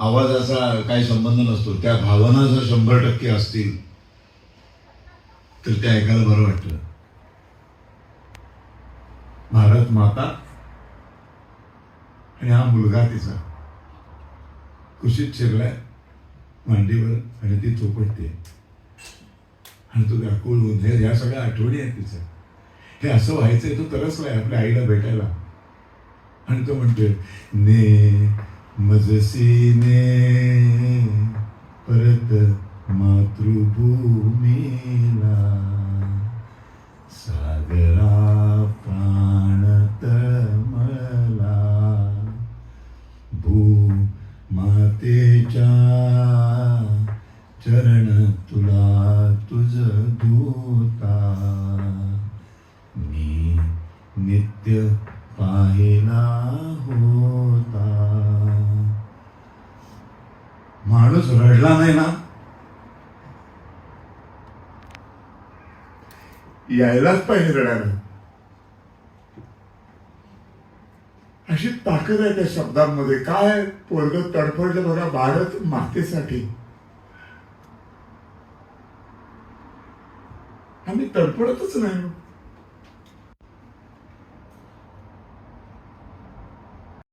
आवाजाचा काही संबंध नसतो. त्या भावना जर शंभर टक्के असतील तर ते ऐकायला बरं वाटतं. भारत माता आणि हा मुलगा तिचा. कुशीत शिरलाय मांडीवर आणि ती चोपटते आणि तो व्याकुळ होऊन हे या सगळ्या आठवणी आहेत तिच्या. हे असं व्हायचंय तो तरसलाय आपल्या आईला भेटायला. आणि तो म्हणतोय ने मज सीने परत मातृभूमीला सागरा प्राण तळमळला. भू मातेच्या चरण तुला तुझ दूता. मी नित्य पाहिला दिवस रडला नाही ना? यायलाच पाहिजे रडायला. अशी ताकद आहे त्या शब्दांमध्ये. काय पोरग तडफडलं बघा भारत मातेसाठी. आम्ही तडफडतच नाही.